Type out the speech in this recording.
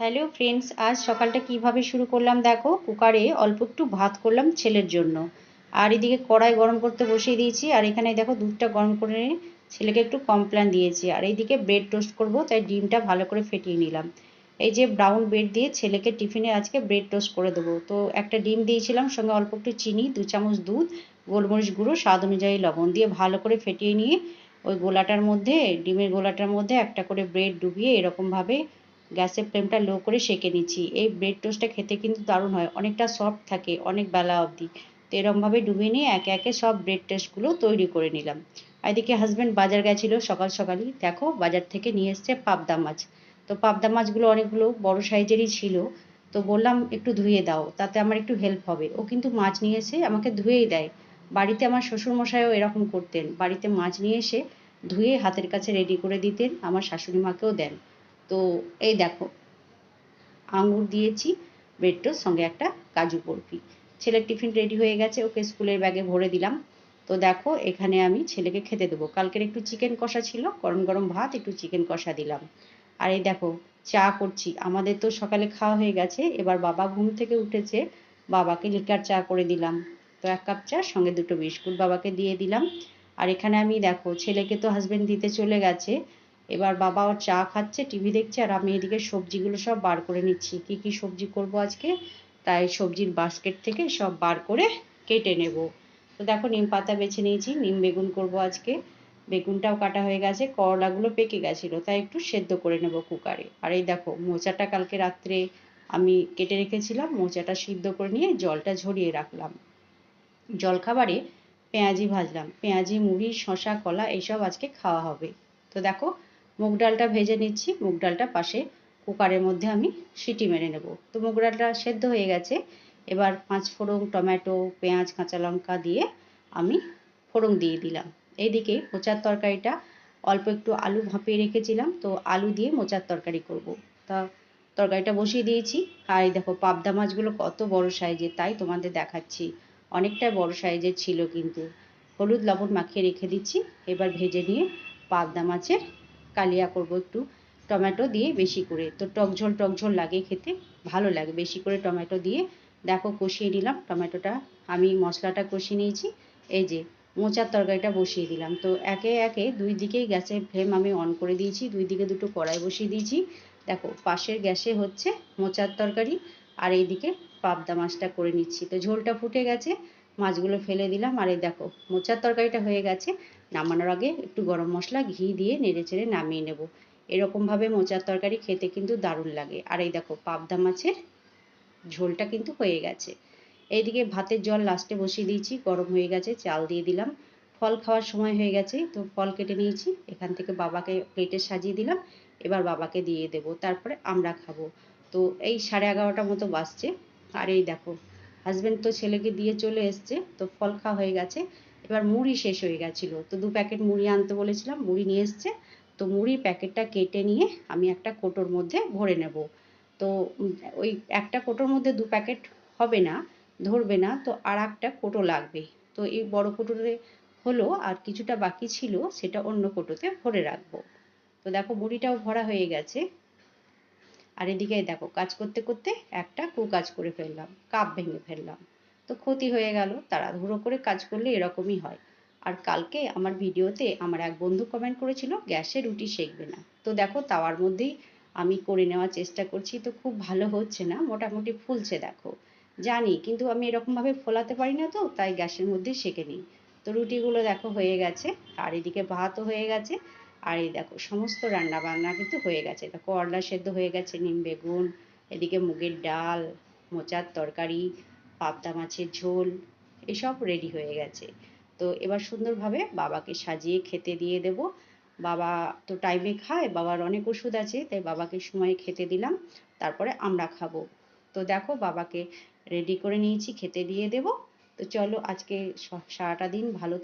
Hello friends আজ সকালটা কীভাবে শুরু করলাম দেখো? কুকারে অল্প একটু ভাত করলাম ছেলের জন্য। আর এদিকে কড়াই গরম করতে বসিয়ে দিয়েছি। আর এখানে দেখো দুধটা গরম করে ছেলেকে একটু কমপ্ল্যান দিয়েছি। আর এইদিকে ব্রেড টোস্ট করব, তাই ডিমটা ভালো করে ফেটিয়ে নিলাম। এই যে ব্রাউন ব্রেড দিয়ে ছেলেকে টিফিনে আজকে ব্রেড টোস্ট করে দেবো। তো একটা ডিম দিয়েছিলাম, সঙ্গে অল্প একটু চিনি, দু চামচ দুধ, গোলমরিচ গুঁড়ো, স্বাদ অনুযায়ী লবণ দিয়ে ভালো করে ফেটিয়ে নিয়ে ওই গোলাটার মধ্যে, ডিমের গোলাটার মধ্যে একটা করে ব্রেড ডুবিয়ে এরকমভাবে গ্যাসের ফ্লেমটা লো করে সেঁকে নিচ্ছি। এই ব্রেড টোস্টটা খেতে কিন্তু দারুণ হয়। অনেকটা সফট থাকে অনেক বেলা অবধি। তো এরমভাবে ডুবিয়ে নিয়ে একে একে সব ব্রেড টোস্টগুলো তৈরি করে নিলাম। এদিকে হাজব্যান্ড বাজার গেছিল সকাল সকালই। দেখো, বাজার থেকে নিয়ে এসছে পাবদা মাছ। তো পাবদা মাছগুলো অনেকগুলো বড় সাইজেরই ছিল। তো বললাম, একটু ধুয়ে দাও, তাতে আমার একটু হেল্প হবে। ও কিন্তু মাছ নিয়ে এসে আমাকে ধুয়েই দেয়। বাড়িতে আমার শ্বশুরমশাইও এরকম করতেন। বাড়িতে মাছ নিয়ে এসে ধুয়ে হাতের কাছে রেডি করে দিতেন। আমার শাশুড়ি মাকেও দেন। তো এই দেখো আঙুর দিয়েছি ব্রেড টোস্ট সঙ্গে একটা কাজু বরফি। ছেলের টিফিন রেডি হয়ে গেছে, ওকে স্কুলের ব্যাগে ভরে দিলাম। তো দেখো, এখানে আমি ছেলেকে খেতে দেবো। কালকের একটু চিকেন কষা ছিল, গরম গরম ভাত, একটু চিকেন কষা দিলাম। আর এই দেখো, চা করছি। আমাদের তো সকালে খাওয়া হয়ে গেছে, এবার বাবা ঘুম থেকে উঠেছে, বাবাকে লিকার চা করে দিলাম। তো এক কাপ চা, সঙ্গে দুটো বিস্কুট বাবাকে দিয়ে দিলাম। আর এখানে আমি দেখো, ছেলেকে তো হাজবেন্ড দিতে চলে গেছে এবার বাবা চা খাচ্ছে টিভি দেখছে, আর আমি এদিকে সবজিগুলো সব বার করে নিচ্ছি। কি কি সবজি করব আজকে? তাই সবজির বাস্কেট থেকে সব বার করে কেটে নেব। তো দেখো নিম পাতা বেছে নিয়েছি, নিম বেগুন করব আজকে। বেগুনটাও কাটা হয়ে গেছে, করলাগুলো পেকে গেছিল, তাই একটু সেদ্ধ করে নেব কুকারে। আর এই দেখো, মোচাটা কালকে রাত্রে আমি কেটে রেখেছিলাম, মোচাটা সিদ্ধ করে নিয়ে জলটা ঝরিয়ে রাখলাম। জলখাবারে পেঁয়াজি ভাজলাম, পেঁয়াজি, মুড়ি শশা কলা, এইসব আজকে খাওয়া হবে। তো দেখো মুগ ডালটা ভেজে নিচ্ছি, মুগ ডালটা পাশে কুকারের মধ্যে আমি সিটি মেরে নেব। তো মুগ ডালটা সেদ্ধ হয়ে গেছে। এবার পাঁচ ফোড়ন টমেটো, পেঁয়াজ, কাঁচা লঙ্কা দিয়ে আমি ফোড়ন দিয়ে দিলাম। এইদিকে মোচার তরকারিটা অল্প একটু আলু ভাপিয়ে রেখেছিলাম, তো আলু দিয়ে মোচার তরকারি করব। তা তরকারিটা বসিয়ে দিয়েছি। আর এই দেখো, পাবদা মাছগুলো কত বড় সাইজের, তাই তোমাদের দেখাচ্ছি। অনেকটাই বড় সাইজের ছিল কিন্তু। হলুদ লবণ মাখিয়ে রেখে দিচ্ছি। এবার ভেজে নিয়ে পাবদা মাছের কালিয়া করব একটু টমেটো দিয়ে বেশি করে। তো টক ঝোল টক ঝোল লাগে খেতে, ভালো লাগে বেশি করে টমেটো দিয়ে। দেখো কষিয়ে নিলাম টমেটোটা, আমি মশলাটা কষিয়ে নিয়েছি। এই যে মোচার তরকারিটা বসিয়ে দিলাম। তো একে একে দুই দিকেই গ্যাসের ফ্লেম আমি অন করে দিয়েছি, দুই দিকে দুটো কড়াই বসিয়ে দিয়েছি। দেখো পাশের গ্যাসে হচ্ছে মোচার তরকারি আর এইদিকে পাবদা মাছটা করে নিচ্ছি। তো ঝোলটা ফুটে গেছে, মাছগুলো ফেলে দিলাম। আর এই দেখো মোচার তরকারিটা হয়ে গেছে। নামানোর আগে একটু গরম মশলা, ঘি দিয়ে নেড়ে চেড়ে নামিয়ে নেব। এরকমভাবে মোচার তরকারি খেতে কিন্তু দারুণ লাগে। আর এই দেখো, পাবদা মাছের ঝোলটা কিন্তু হয়ে গেছে। এইদিকে ভাতের জল লাস্টে বসিয়ে দিয়েছি, গরম হয়ে গেছে, চাল দিয়ে দিলাম। ফল খাওয়ার সময় হয়ে গেছে, তো ফল কেটে নিয়েছি। এখান থেকে বাবাকে প্লেটে সাজিয়ে দিলাম, এবার বাবাকে দিয়ে দেব। তারপরে আমরা খাব। তো এই সাড়ে এগারোটা মতো বাজছে। আর এই দেখো হাজব্যান্ড তো ছেলেকে দিয়ে চলে এসছে, তো ফল খাওয়া হয়ে গেছে। এবার মুড়ি শেষ হয়ে গেছিল। তো দু প্যাকেট মুড়ি আনতে বলেছিলাম, মুড়ি নিয়ে এসছে। তো মুড়ির প্যাকেটটা কেটে নিয়ে আমি একটা কোটোর মধ্যে ভরে নেব। তো ওই একটা কোটোর মধ্যে দু প্যাকেট হবে না, ধরবে না, তো আর একটা কোটো লাগবে। তো এই বড় কোটোতে হলো, আর কিছুটা বাকি ছিল, সেটা অন্য কোটোতে ভরে রাখব। তো দেখো মুড়িটাও ভরা হয়ে গেছে। আর এদিকে দেখো, কাজ করতে করতে একটা কাজ করে ফেললাম, কাপ ভেঙে ফেললাম। তো ক্ষতি হয়ে গেল। তাড়াহুড়ো করে কাজ করলে এরকমই হয়। আর কালকে আমার ভিডিওতে আমার এক বন্ধু কমেন্ট করেছিল, গ্যাসে রুটি সেঁকবে না। তো দেখো তাওয়ার মধ্যেই আমি করে নেওয়ার চেষ্টা করছি। তো খুব ভালো হচ্ছে না, মোটামুটি ফুলছে দেখো। জানি, কিন্তু আমি এরকমভাবে ফোলাতে পারি না তো, তাই গ্যাসের মধ্যে সেঁকে নিই। তো রুটিগুলো দেখো হয়ে গেছে, আর এদিকে ভাতও হয়ে গেছে। আর এই দেখো সমস্ত রান্না বান্না কিন্তু হয়ে গেছে। দেখো করলা সেদ্ধ হয়ে গেছে, নিম বেগুন, এদিকে মুগের ডাল, মোচার তরকারি পাবদা মাছের ঝোল, এসব রেডি হয়ে গেছে। তো এবার সুন্দরভাবে বাবাকে সাজিয়ে খেতে দিয়ে দেব। বাবা তো টাইমে খায়, বাবার অনেক ওষুধ আছে, তাই বাবাকে সময়ে খেতে দিলাম, তারপরে আমরা খাব। তো দেখো বাবাকে রেডি করে নিয়েছি, খেতে দিয়ে দেব। তো চলো আজকে সারাটা দিন ভালো